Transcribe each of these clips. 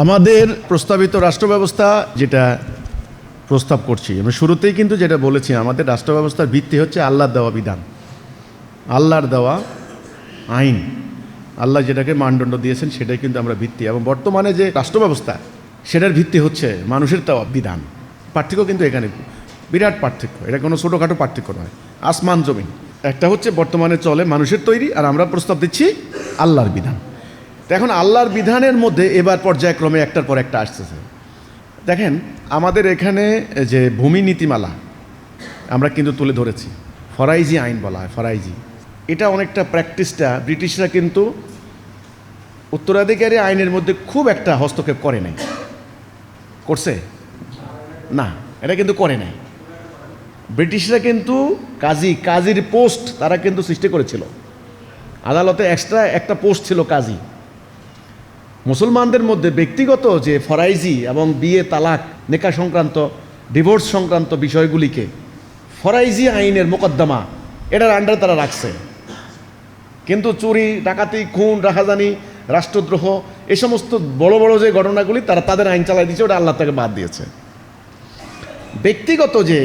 আমাদের প্রস্তাবিত রাষ্ট্র ব্যবস্থা যেটা প্রস্তাব করছি, আমি শুরুতেই কিন্তু যেটা বলেছি, আমাদের রাষ্ট্র ব্যবস্থার ভিত্তি হচ্ছে আল্লাহর দেওয়া বিধান। আল্লাহর দেওয়া আইন। আল্লাহ যেটাকে মানদণ্ড দিয়েছেন সেটাই কিন্তু আমরা ভিত্তি। এবং বর্তমানে যে রাষ্ট্র ব্যবস্থা সেটার ভিত্তি হচ্ছে মানুষের দেওয়া বিধান। পার্থক্য কিন্তু এখানে বিরাট পার্থক্য। এটা কোনো ছোটোখাটো পার্থক্য নয়। আসমান জমিন। একটা হচ্ছে বর্তমানে চলে মানুষের তৈরি, আর আমরা প্রস্তাব দিচ্ছি আল্লাহর বিধান। তো এখন আল্লাহর বিধানের মধ্যে এবার পর্যায়ক্রমে একটার পর একটা আসতেছে। দেখেন, আমাদের এখানে যে ভূমি নীতিমালা, আমরা কিন্তু তুলে ধরেছি। ফরাইজি আইন বলা হয়, ফরাইজি। এটা অনেকটা প্র্যাকটিসটা ব্রিটিশরা কিন্তু উত্তরাধিকারী আইনের মধ্যে খুব একটা হস্তক্ষেপ করে নাই। করছে? না, এটা কিন্তু করে নাই। ব্রিটিশরা কিন্তু কাজী, কাজীর পোস্ট তারা কিন্তু সৃষ্টি করেছিল। আদালতে এক্সট্রা একটা পোস্ট ছিল কাজী। মুসলমানদের মধ্যে ব্যক্তিগত যে ফরাইজি এবং বিয়ে তালাক, নেকা সংক্রান্ত, ডিভোর্স সংক্রান্ত বিষয়গুলিকে ফরাইজি আইনের মোকদ্দমা, এটার আন্ডারে তারা রাখছে। কিন্তু চুরি, ডাকাতি, খুন, রাহাজানি, রাষ্ট্রদ্রোহ, এ সমস্ত বড় বড় যে ঘটনাগুলি, তারা তাদের আইন চালাই দিয়েছে, ওটা আল্লাহ তাকে বাদ দিয়েছে। ব্যক্তিগত যে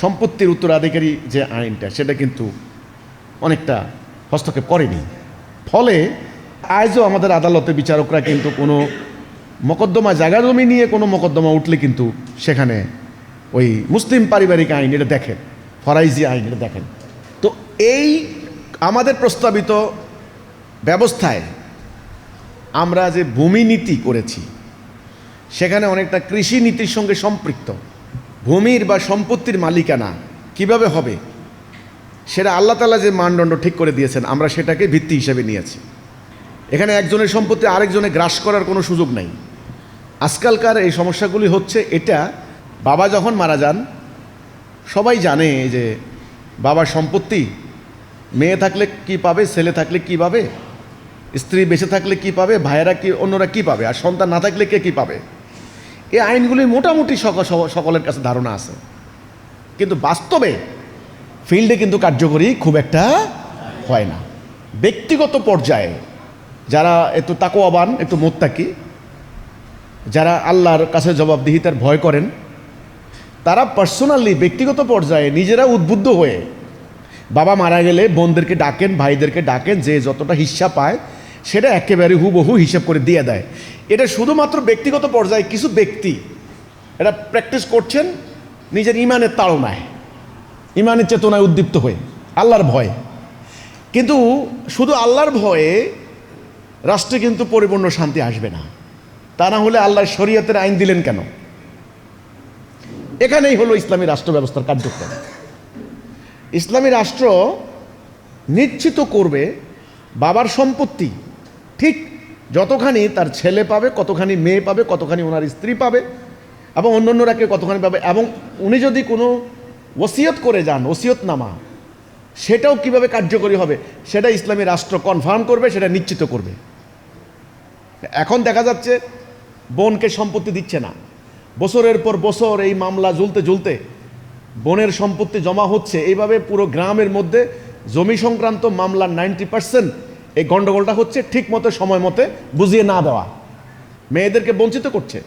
সম্পত্তির উত্তরাধিকারী যে আইনটা, সেটা কিন্তু অনেকটা হস্তক্ষেপ করেনি। ফলে আজও আমাদের আদালতে বিচারকরা কিন্তু কোনো মোকদ্দমা জায়গা জমি নিয়ে কোনো মোকদ্দমা উঠলে কিন্তু সেখানে ওই মুসলিম পারিবারিক আইন এটা দেখেন ফরাইজি আইন এটা দেখেন। তো এই আমাদের প্রস্তাবিত ব্যবস্থায় আমরা যে ভূমি নীতি করেছি, সেখানে অনেকটা কৃষি নীতির সঙ্গে সম্পৃক্ত। ভূমির বা সম্পত্তির মালিকানা কীভাবে হবে, সেটা আল্লাহ তালা যে মানদণ্ড ঠিক করে দিয়েছেন, আমরা সেটাকে ভিত্তি হিসেবে নিয়েছি। এখানে একজনের সম্পত্তি আরেকজনে গ্রাস করার কোনো সুযোগ নাই। আজকালকার এই সমস্যাগুলি হচ্ছে এটা, বাবা যখন মারা যান, সবাই জানে যে বাবার সম্পত্তি, মেয়ে থাকলে কি পাবে, ছেলে থাকলে কি পাবে, স্ত্রী বেঁচে থাকলে কি পাবে, ভাইয়েরা কি, অন্যরা কি পাবে, আর সন্তান না থাকলে কে কি পাবে? এই আইনগুলি মোটামুটি সক- সক- সকলের কাছে ধারণা আছে। কিন্তু বাস্তবে ফিল্ডে কিন্তু কার্যকরী খুব একটা হয় না। ব্যক্তিগত পর্যায়ে যারা একটু তাকোয়াবান একটু মোত্তাকি, যারা আল্লাহর কাছে জবাবদিহিতার ভয় করেন, তারা পার্সোনালি ব্যক্তিগত পর্যায়ে নিজেরা উদ্বুদ্ধ হয়ে বাবা মারা গেলে বোনদেরকে ডাকেন, ভাইদেরকে ডাকেন, যে যতটা হিস্সা পায় সেটা একেবারে হুবহু হিসাব করে দিয়ে দেয়। এটা শুধুমাত্র ব্যক্তিগত পর্যায়ে, কিছু ব্যক্তি এটা প্র্যাকটিস করছেন নিজের ইমানের তাড়নায়, ইমানের চেতনায় উদ্দীপ্ত হয়ে, আল্লাহর ভয়। কিন্তু শুধু আল্লাহর ভয়ে রাষ্ট্রে কিন্তু পরিপূর্ণ শান্তি আসবে না। তা না হলে আল্লাহর শরীয়তের আইন দিলেন কেন? এখানেই হলো ইসলামী রাষ্ট্র ব্যবস্থার কার্যক্রম। ইসলামী রাষ্ট্র নিশ্চিত করবে বাবার সম্পত্তি, ঠিক যতখানি তার ছেলে পাবে, কতখানি মেয়ে পাবে, কতখানি ওনার স্ত্রী পাবে, এবং অন্য অন্যরাকে কতখানি পাবে, এবং উনি যদি কোনো ওসিয়ত করে যান ওসিয়ত নামা সেটাও কীভাবে কার্যকরী হবে, সেটা ইসলামী রাষ্ট্র কনফার্ম করবে, সেটা নিশ্চিত করবে। এখন দেখা যাচ্ছে বোনকে সম্পত্তি দিচ্ছে না। বছরের পর বছর এই মামলা ঝুলতে ঝুলতে বোনের সম্পত্তি জমা হচ্ছে। এইভাবে পুরো গ্রামের মধ্যে জমি সংক্রান্ত মামলার নাইনটি পার্সেন্ট এই গণ্ডগোলটা হচ্ছে ঠিক মতো, সময় মতে বুঝিয়ে না দেওয়া। মেয়েদেরকে বঞ্চিত করছে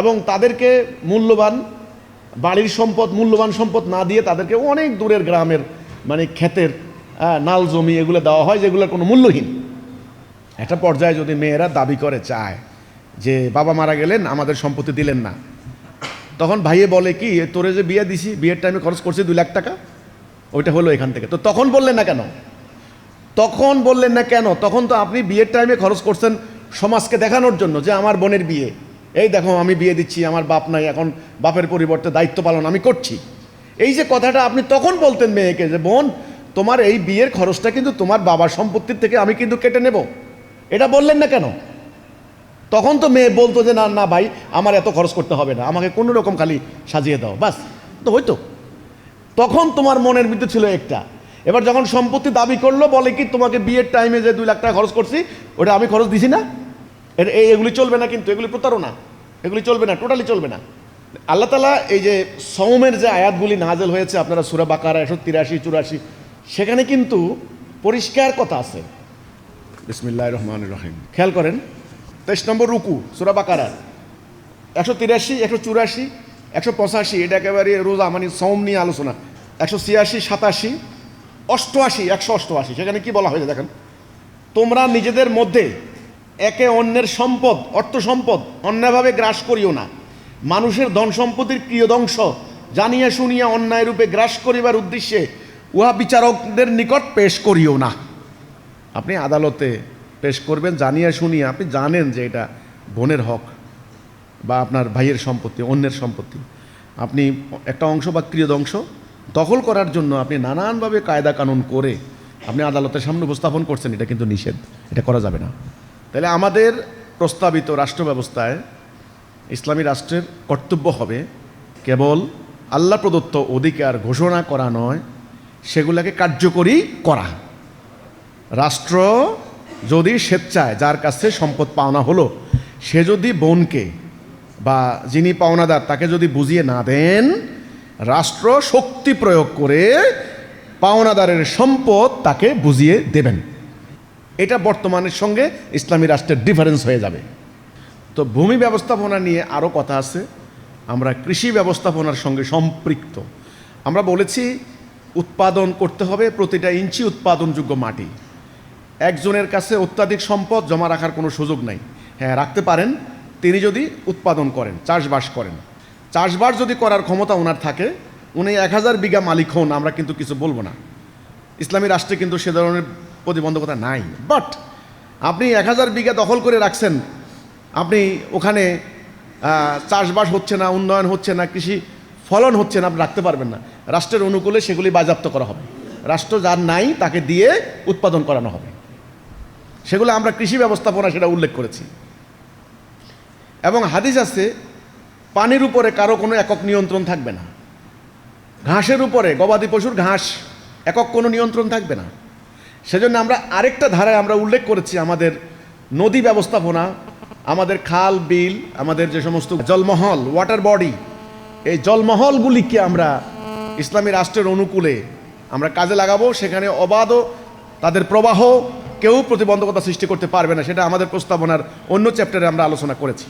এবং তাদেরকে মূল্যবান বাড়ির সম্পদ, মূল্যবান সম্পদ না দিয়ে তাদেরকে অনেক দূরের গ্রামের মানে ক্ষেতের নাল জমি এগুলো দেওয়া হয়, যেগুলোর কোনো মূল্যহীন। একটা পর্যায়ে যদি মেয়েরা দাবি করে চায় যে বাবা মারা গেলেন, আমাদের সম্পত্তি দিলেন না, তখন ভাইয়ে বলে কি তোরে যে বিয়ে দিছি, বিয়ের টাইমে খরচ করছি দুই লাখ টাকা? ওইটা হলো এখান থেকে। তো তখন বললেন না কেন? তখন বললেন না কেন? তখন তো আপনি বিয়ের টাইমে খরচ করছেন সমাজকে দেখানোর জন্য যে আমার বোনের বিয়ে। এই দেখো, আমি বিয়ে দিচ্ছি, আমার বাপ নাই, এখন বাপের পরিবর্তে দায়িত্ব পালন আমি করছি। এই যে কথাটা আপনি তখন বলতেন মেয়েকে যে, বোন, তোমার এই বিয়ের খরচটা কিন্তু তোমার বাবার সম্পত্তির থেকে আমি কিন্তু কেটে নেব। এটা বললেন না কেন? তখন তো মেয়ে বলতো যে, না না ভাই, আমার এত খরচ করতে হবে না, আমাকে কোনো রকম খালি সাজিয়ে দাও, বাস। তো হয়তো তখন তোমার মনের ভিতরে ছিল একটা। এবার যখন সম্পত্তি দাবি করল, বলে কি, তোমাকে বিয়ের টাইমে যে দুই লাখ টাকা খরচ করছি, ওটা আমি খরচ দিছি না? এগুলি চলবে না কিন্তু, এগুলি প্রতারণা। এগুলি চলবে না টোটালি চলবে না। আল্লাহ তালা এই যে সৌমের যে আয়াতগুলি নাজেল হয়েছে, আপনারা সুরা বাকারা একশো তিরাশি, চুরাশি, সেখানে কিন্তু পরিষ্কার কথা আছে। বিসমিল্লাহ রহমান রহিম। খেয়াল করেন, তেইশ নম্বর রুকু, সুরা বাকারা একশো তিরাশি, একশো চুরাশি, একশো পঁচাশি, এটা একেবারে রোজা মানে সৌম নিয়ে আলোচনা। একশো ছিয়াশি, সাতাশি, অষ্টআশি, একশো অষ্টআশি, সেখানে কি বলা হয়েছে দেখেন? তোমরা নিজেদের মধ্যে একে অন্যের সম্পদ, অর্থ সম্পদ অন্যায়ভাবে গ্রাস করিও না। মানুষের ধন সম্পত্তির ক্রিয়দংশ জানিয়া শুনিয়া অন্যায় রূপে গ্রাস করিবার উদ্দেশ্যে উহা বিচারকদের নিকট পেশ করিও না। আপনি আদালতে পেশ করবেন, জানিয়া শুনিয়া আপনি জানেন যে এটা বোনের হক বা আপনার ভাইয়ের সম্পত্তি, অন্যের সম্পত্তি। আপনি একটা অংশ বা ক্রিয়দংশ দখল করার জন্য আপনি নানানভাবে কায়দা কানুন করে আপনি আদালতের সামনে উপস্থাপন করছেন, এটা কিন্তু নিষেধ, এটা করা যাবে না। তাহলে আমাদের প্রস্তাবিত রাষ্ট্র ব্যবস্থায় ইসলামী রাষ্ট্রের কর্তব্য হবে কেবল আল্লাহ প্রদত্ত অধিকার ঘোষণা করা নয়, সেগুলোকে কার্যকরী করা। রাষ্ট্র যদি স্বেচ্ছায়, যার কাছে সম্পদ পাওনা হলো, সে যদি বোনকে বা যিনি পাওনাদার তাকে যদি বুঝিয়ে না দেন, রাষ্ট্র শক্তি প্রয়োগ করে পাওনাদারের সম্পদ তাকে বুঝিয়ে দেবেন। এটা বর্তমানের সঙ্গে ইসলামী রাষ্ট্রের ডিফারেন্স হয়ে যাবে। তো ভূমি ব্যবস্থাপনা নিয়ে আরও কথা আছে। আমরা কৃষি ব্যবস্থাপনার সঙ্গে সম্পৃক্ত। আমরা বলেছি, উৎপাদন করতে হবে প্রতিটা ইঞ্চি উৎপাদনযোগ্য মাটি। একজনের কাছে অত্যাধিক সম্পদ জমা রাখার কোনো সুযোগ নাই। হ্যাঁ রাখতে পারেন, তিনি যদি উৎপাদন করেন, চাষবাস করেন। চাষবাস যদি করার ক্ষমতা ওনার থাকে, উনি এক হাজার বিঘা মালিক হন, আমরা কিন্তু কিছু বলব না। ইসলামী রাষ্ট্রে কিন্তু সে ধরনের প্রতিবন্ধকতা নাই। বাট আপনি এক হাজার বিঘা দখল করে রাখছেন, আপনি ওখানে চাষবাস হচ্ছে না, উন্নয়ন হচ্ছে না, কৃষি ফলন হচ্ছে না, আপনি রাখতে পারবেন না। রাষ্ট্রের অনুকূলে সেগুলি বাজেয়াপ্ত করা হবে। রাষ্ট্র যার নাই, তাকে দিয়ে উৎপাদন করানো হবে। সেগুলো আমরা কৃষি ব্যবস্থাপনা সেটা উল্লেখ করেছি। এবং হাদিস আছে, পানির উপরে কারও কোনো একক নিয়ন্ত্রণ থাকবে না। ঘাসের উপরে, গবাদি পশুর ঘাস, একক কোনো নিয়ন্ত্রণ থাকবে না। সেজন্য আমরা আরেকটা ধারায় আমরা উল্লেখ করেছি আমাদের নদী ব্যবস্থাপনা, আমাদের খাল, বিল, আমাদের যে সমস্ত জলমহল ওয়াটার বডি এই জলমহলগুলিকে আমরা ইসলামী রাষ্ট্রের অনুকূলে আমরা কাজে লাগাবো। সেখানে অবাধ তাদের প্রবাহ কেউ প্রতিবন্ধকতা সৃষ্টি করতে পারবে না সেটা আমাদের প্রস্তাবনার অন্য চ্যাপ্টারে আমরা আলোচনা করেছি।